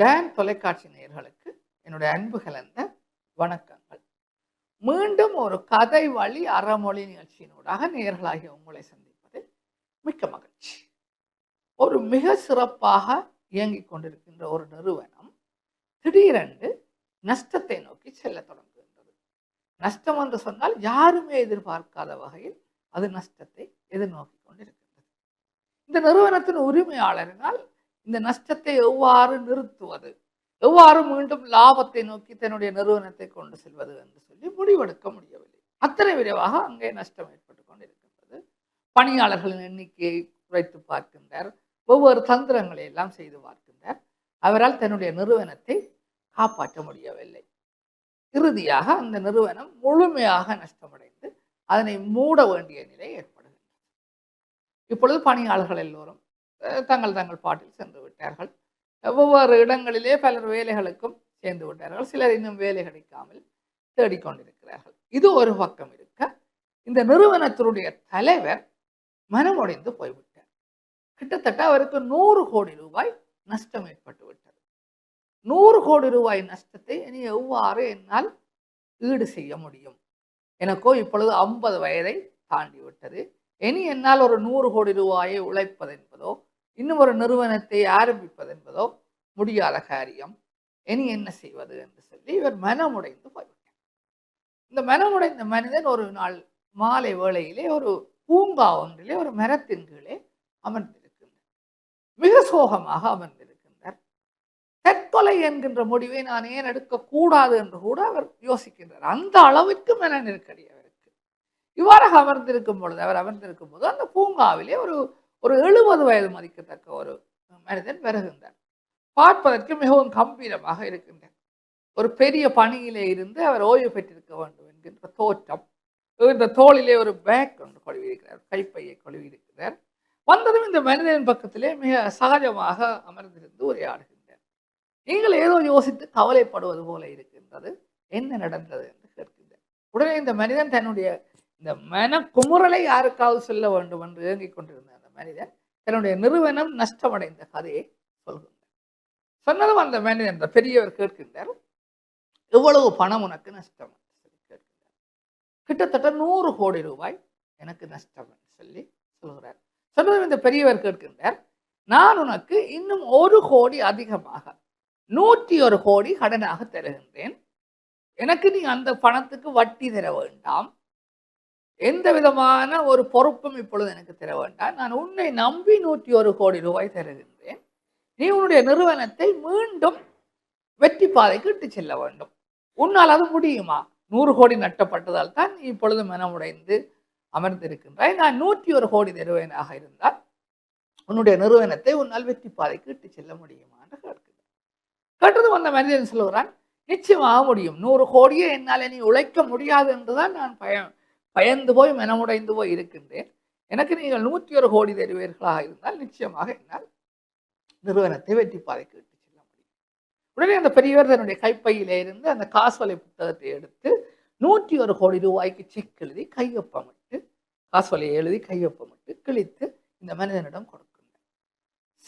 Tan தொலைக்காட்சி நேயர்களுக்கு என்னுடைய அன்பு கலந்த வணக்கங்கள். மீண்டும் ஒரு கதை வழி அறமொழி நிகழ்ச்சியினூடாக நேர்களாகிய உங்களை சந்திப்பது மிக்க மகிழ்ச்சி. ஒரு மிக சிறப்பாக இயங்கிக் கொண்டிருக்கின்ற ஒரு நிறுவனம் திடீரென்று நஷ்டத்தை நோக்கி செல்ல தொடங்குகின்றது. நஷ்டம் என்று சொன்னால் யாருமே எதிர்பார்க்காத வகையில் அது நஷ்டத்தை எதிர்நோக்கி கொண்டிருக்கின்றது. இந்த நிறுவனத்தின் உரிமையாளரினால் இந்த நஷ்டத்தை எவ்வாறு நிறுத்துவது? எவ்வாறு மீண்டும் லாபத்தை நோக்கி தன்னுடைய நிறுவனத்தை கொண்டு செல்வது என்று சொல்லி முடிவெடுக்க முடியவில்லை. அத்தனை விரைவாக அங்கே நஷ்டம் ஏற்பட்டு கொண்டிருக்கின்றது. பணியாளர்களின் எண்ணிக்கையை குறைத்து பார்க்கின்றார். ஒவ்வொரு தந்திரங்களை எல்லாம் செய்து பார்க்கின்றார். அவரால் தன்னுடைய நிறுவனத்தை காப்பாற்ற முடியவில்லை. இறுதியாக அந்த நிறுவனம் முழுமையாக நஷ்டமடைந்து அதனை மூட வேண்டிய நிலை ஏற்படுகின்றது. இப்பொழுது பணியாளர்கள் எல்லோரும் தங்கள் தங்கள் பாட்டில் சென்று விட்டார்கள். ஒவ்வொரு இடங்களிலே பலர் வேலைகளுக்கும் சேர்ந்து விட்டார்கள். சிலர் இன்னும் வேலை கிடைக்காமல் தேடிக்கொண்டிருக்கிறார்கள். இது ஒரு பக்கம் இருக்க இந்த நிறுவனத்தினுடைய தலைவர் மனமுடைந்து போய்விட்டார். கிட்டத்தட்ட அவருக்கு நூறு கோடி ரூபாய் நஷ்டம் ஏற்பட்டு விட்டது. நூறு கோடி ரூபாய் நஷ்டத்தை இனி எவ்வாறு என்னால் ஈடு செய்ய முடியும்? எனக்கோ இப்பொழுது ஐம்பது வயதை தாண்டி விட்டது இனி என்னால் ஒரு நூறு கோடி ரூபாயை உழைப்பது என்பதோ இன்னும் ஒரு நிறுவனத்தை ஆரம்பிப்பது என்பதோ முடியாத காரியம். இனி என்ன செய்வது என்று சொல்லி இவர் மனமுடைந்து போய்விட்டார். இந்த மனமுடைந்த மனிதன் ஒரு நாள் மாலை வேளையிலே ஒரு பூங்கா ஒன்றிலே ஒரு மரத்தின் கீழே அமர்ந்திருக்கின்றார். மிக சோகமாக அமர்ந்திருக்கின்றார். தற்கொலை என்கின்ற முடிவை நான் ஏன் எடுக்கக்கூடாது என்று கூட அவர் யோசிக்கின்றார். அந்த அளவிற்கு மன நெருக்கடி அவருக்கு. இவ்வாறாக அமர்ந்திருக்கும் பொழுது அவர் அமர்ந்திருக்கும் போது அந்த பூங்காவிலே ஒரு ஒரு எழுபது வயது மதிக்கத்தக்க ஒரு மனிதன் வருகின்றார் பார்ப்பதற்கு மிகவும் கம்பீரமாக இருக்கின்றார் ஒரு பெரிய பணியிலே இருந்து அவர் ஓய்வு பெற்றிருக்க வேண்டும் என்கின்ற தோற்றம் இந்த தோளிலே ஒரு பேக் ஒன்று கொழுவியிருக்கிறார் கைப்பையை கொழுவியிருக்கிறார். வந்ததும் இந்த மனிதனின் பக்கத்திலே மிக சகஜமாக அமர்ந்திருந்து உரையாடுகின்றார். நீங்கள் ஏதோ யோசித்து கவலைப்படுவது போல இருக்கின்றது என்ன நடந்தது என்று கேட்கின்றார். உடனே இந்த மனிதன் தன்னுடைய இந்த மன குமுறலை யாருக்காவது சொல்ல வேண்டும் என்று இயங்கிக் கொண்டிருந்தார். மனிதன் தன்னுடைய நிறுவனம் நஷ்டமடைந்த கதையை சொல்கின்றார் சொன்னதும் அந்த மனிதன் அந்த பெரியவர் கேட்கின்றார் எவ்வளவு பணம் உனக்கு நஷ்டம்? சொல்லி கேட்கின்றார் கிட்டத்தட்ட நூறு கோடி ரூபாய் எனக்கு நஷ்டம் சொல்லி சொல்கிறார். சொன்னதும் இந்த பெரியவர் கேட்கின்றார் நான் உனக்கு இன்னும் ஒரு கோடி அதிகமாக நூற்றி ஒரு கோடி கடனாக தருகின்றேன். எனக்கு நீ அந்த பணத்துக்கு வட்டி தர வேண்டாம். எந்த விதமான ஒரு பொறுப்பும் இப்பொழுது எனக்கு தர வேண்டாம். நான் உன்னை நம்பி நூற்றி ஒரு கோடி ரூபாய் தருகின்றேன். நீ உன்னுடைய நிறுவனத்தை மீண்டும் வெற்றி பாதைக்கு இட்டு செல்ல வேண்டும். உன்னால் அது முடியுமா? நூறு கோடி நட்டப்பட்டதால் தான் நீ இப்பொழுது மனமுடைந்து அமர்ந்திருக்கின்றாய். நான் நூற்றி ஒரு கோடி நிறுவனாக இருந்தால் உன்னுடைய நிறுவனத்தை உன்னால் வெற்றி பாதைக்கு இட்டு செல்ல முடியுமா என்று கேட்கிறேன் கேட்டது வந்த மனிதன் சொல்லுகிறான் நிச்சயமாக முடியும். நூறு கோடியை என்னால் நீ உழைக்க முடியாது என்றுதான் நான் பயம் பயந்து போய் மனமுடைந்து போய் இருக்கின்றேன். எனக்கு நீங்கள் நூற்றி ஒரு கோடி தருவீர்களாக இருந்தால் நிச்சயமாக என்னால் நிறுவனத்தை வெற்றி பாதைக்கு இட்டு செல்ல முடியும். உடனே அந்த பெரியவர் தன்னுடைய கைப்பையிலே இருந்து அந்த காசோலை புத்தகத்தை எடுத்து நூற்றி ஒரு கோடி ரூபாய்க்கு செக் எழுதி கையொப்பமிட்டு காசோலையை எழுதி கையொப்பமிட்டு கிழித்து இந்த மனிதனிடம் கொடுக்கின்றார்.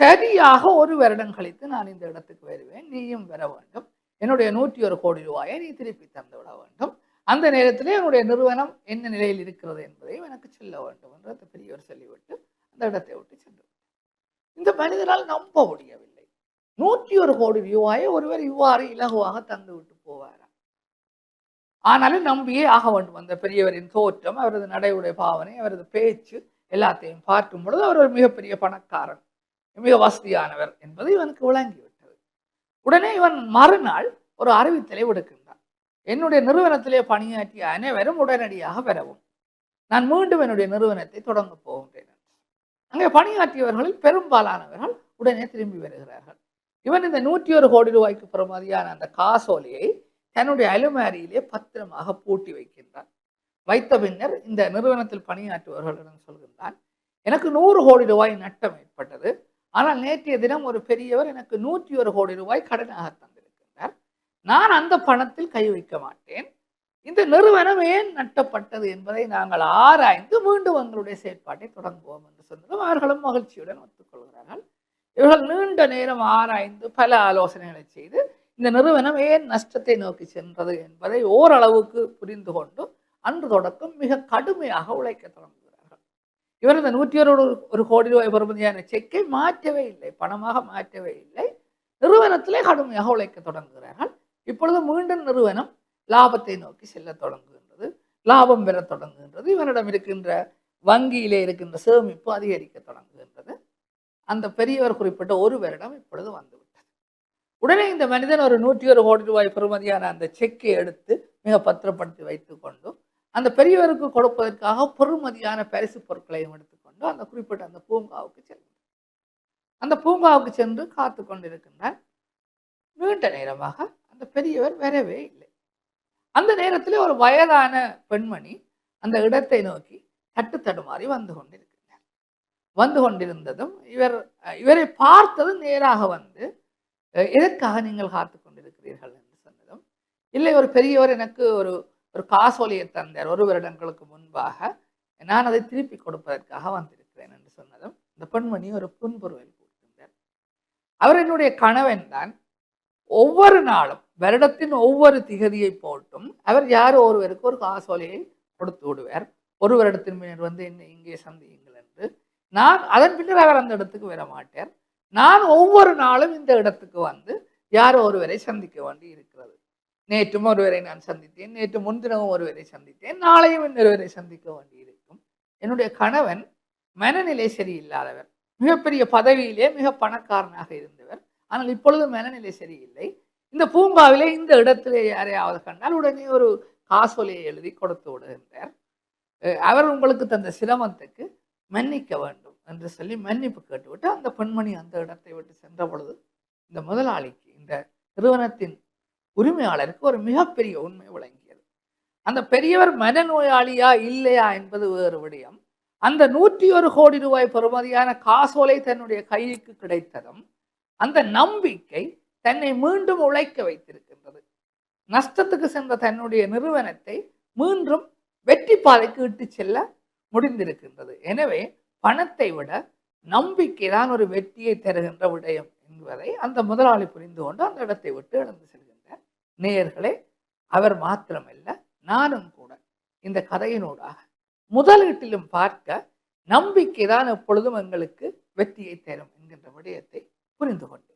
சரியாக ஒரு வருடம் கழித்து நான் இந்த இடத்துக்கு வருவேன். நீயும் வர வேண்டும். என்னுடைய நூற்றி ஒரு கோடி ரூபாயை நீ திருப்பி தந்து விட வேண்டும். அந்த நேரத்திலே என்னுடைய நிறுவனம் என்ன நிலையில் இருக்கிறது என்பதையும் எனக்கு சொல்ல வேண்டும் என்று அந்த பெரியவர் சொல்லிவிட்டு அந்த இடத்தை விட்டு சென்று இந்த மனிதனால் நம்ப முடியவில்லை. நூற்றி ஒரு கோடி ரூபாயை ஒருவர் இவ்வாறு இலகுவாக தந்து விட்டு போவாரா? ஆனாலும் நம்பியே ஆக வேண்டும். அந்த பெரியவரின் தோற்றம் அவரது நடையுடைய பாவனை அவரது பேச்சு எல்லாத்தையும் பார்க்கும் பொழுது அவர் ஒரு மிகப்பெரிய பணக்காரன் மிக வசதியானவர் என்பது இவனுக்கு விளங்கிவிட்டது. உடனே இவன் மறுநாள் ஒரு அறிவித்தலை விடுக்கின்றான். என்னுடைய நிறுவனத்திலே பணியாற்றிய அனைவரும் உடனடியாக பெறவும். நான் மீண்டும் என்னுடைய நிறுவனத்தை தொடங்க போகின்றேன். அங்கே பணியாற்றியவர்களில் பெரும்பாலானவர்கள் உடனே திரும்பி வருகிறார்கள். இவன் இந்த நூற்றி ஒரு கோடி ரூபாய்க்கு பெறுமதியான அந்த காசோலையை தன்னுடைய அலுமாரியிலே பத்திரமாக பூட்டி வைக்கின்றான். வைத்த பின்னர் இந்த நிறுவனத்தில் பணியாற்றுபவர்களிடம் சொல்கின்றான் எனக்கு நூறு கோடி ரூபாய் நட்டம் ஏற்பட்டது. ஆனால் நேற்றைய தினம் ஒரு பெரியவர் எனக்கு நூற்றி ஒரு கோடி ரூபாய் கடனாக நான் அந்த பணத்தில் கை வைக்க மாட்டேன். இந்த நிறுவனம் ஏன் நட்டப்பட்டது என்பதை நாங்கள் ஆராய்ந்து மீண்டும் எங்களுடைய செயற்பாட்டை தொடங்குவோம் என்று சொன்னதும் அவர்களும் மகிழ்ச்சியுடன் ஒத்துக்கொள்கிறார்கள். இவர்கள் நீண்ட நேரம் ஆராய்ந்து பல ஆலோசனைகளை செய்து இந்த நிறுவனம் ஏன் நஷ்டத்தை நோக்கி சென்றது என்பதை ஓரளவுக்கு புரிந்து கொண்டு அன்று தொடக்கம் மிக கடுமையாக உழைக்க தொடங்குகிறார்கள். இவர் இந்த நூற்றி ஒரு ஒரு கோடி ரூபாய் பெறுமதியான செக்கை மாற்றவே இல்லை பணமாக மாற்றவே இல்லை. நிறுவனத்திலே கடுமையாக உழைக்க தொடங்குகிறார்கள். இப்பொழுது மீண்டும் நிறுவனம் லாபத்தை நோக்கி செல்ல தொடங்குகின்றது. லாபம் பெற தொடங்குகின்றது. இவனிடம் இருக்கின்ற வங்கியிலே இருக்கின்ற சேமிப்பு அதிகரிக்க தொடங்குகின்றது. அந்த பெரியவர் குறிப்பிட்ட ஒரு வருடம் இப்பொழுது வந்துவிட்டது. உடனே இந்த மனிதன் ஒரு நூற்றி ஒரு கோடி ரூபாய் பெறுமதியான அந்த செக்கை எடுத்து மிக பத்திரப்படுத்தி வைத்துக்கொண்டு அந்த பெரியவருக்கு கொடுப்பதற்காக பெறுமதியான பரிசு பொருட்களையும் எடுத்துக்கொண்டு அந்த குறிப்பிட்ட அந்த பூங்காவுக்கு செல்கிறார். அந்த பூங்காவுக்கு சென்று காத்து கொண்டிருக்கின்றார். நீண்ட நேரமாக அந்த பெரியவர் வரவே இல்லை. அந்த நேரத்தில் ஒரு வயதான பெண்மணி அந்த இடத்தை நோக்கி தட்டு தடுமாறி வந்து கொண்டிருக்கிறார். வந்து கொண்டிருந்ததும் இவர் இவரை பார்த்ததும் நேராக வந்து எதற்காக நீங்கள் காத்து கொண்டிருக்கிறீர்கள்? என்று சொன்னதும் இல்லை ஒரு பெரியவர் எனக்கு ஒரு ஒரு காசோலையை தந்தார். ஒரு வருடங்களுக்கு முன்பாக நான் அதை திருப்பி கொடுப்பதற்காக வந்திருக்கிறேன் என்று சொன்னதும் இந்த பெண்மணி ஒரு புன்புருவல் கூட்டிருந்தார் அவர் என்னுடைய கணவன் தான். ஒவ்வொரு நாளும் வருடத்தின் ஒவ்வொரு திகதியை போட்டும் அவர் யார் ஒருவருக்கு ஒரு காசோலையை கொடுத்து விடுவார். ஒரு வருடத்தின் பின்னர் வந்து என்னை இங்கே சந்தியுங்கள் என்று. நான் அதன் பின்னர் அவர் அந்த இடத்துக்கு வர மாட்டார். நான் ஒவ்வொரு நாளும் இந்த இடத்துக்கு வந்து யார் ஒருவரை சந்திக்க வேண்டி இருக்கிறது. நேற்றும் ஒருவரை நான் சந்தித்தேன் நேற்று முன்தினமும் ஒருவரை சந்தித்தேன் நாளையும் இன்னொருவரை சந்திக்க வேண்டி இருக்கும். என்னுடைய கணவன் மனநிலை சரியில்லாதவர் மிகப்பெரிய பதவியிலே மிக பணக்காரனாக இருந்தவர். ஆனால் இப்பொழுது மனநிலை சரியில்லை. இந்த பூங்காவிலே இந்த இடத்திலே யாரையாவது கண்டால் உடனே ஒரு காசோலையை எழுதி கொடுத்து விடுகின்றார். அவர் உங்களுக்கு தந்த சிரமத்துக்கு மன்னிக்க வேண்டும் என்று சொல்லி மன்னிப்பு கேட்டுவிட்டு அந்த பெண்மணி அந்த இடத்தை விட்டு சென்ற பொழுது இந்த முதலாளிக்கு இந்த நிறுவனத்தின் உரிமையாளருக்கு ஒரு மிகப்பெரிய உண்மை விளங்கியது. அந்த பெரியவர் மனநோயாளியா இல்லையா என்பது வேறு விடயம். அந்த நூற்றி ஒரு கோடி ரூபாய் பெறுமதியான காசோலை தன்னுடைய கைக்கு கிடைத்ததும் அந்த நம்பிக்கை தன்னை மீண்டும் உழைக்க வைத்திருக்கின்றது. நஷ்டத்துக்கு சென்ற தன்னுடைய நிறுவனத்தை மீண்டும் வெற்றி பாதைக்கு இட்டு செல்ல முடிந்திருக்கின்றது. எனவே பணத்தை விட நம்பிக்கை தான் ஒரு வெற்றியை தருகின்ற விடயம் என்பதை அந்த முதலாளி புரிந்து கொண்டு அந்த இடத்தை விட்டு இழந்து செல்கின்ற நேயர்களே அவர் மாத்திரமல்ல நானும் கூட இந்த கதையினூடாக முதலீட்டிலும் பார்க்க நம்பிக்கை தான் எப்பொழுதும் எங்களுக்கு வெற்றியை தரும் என்கின்ற விடயத்தை புரிந்து கொண்டேன்.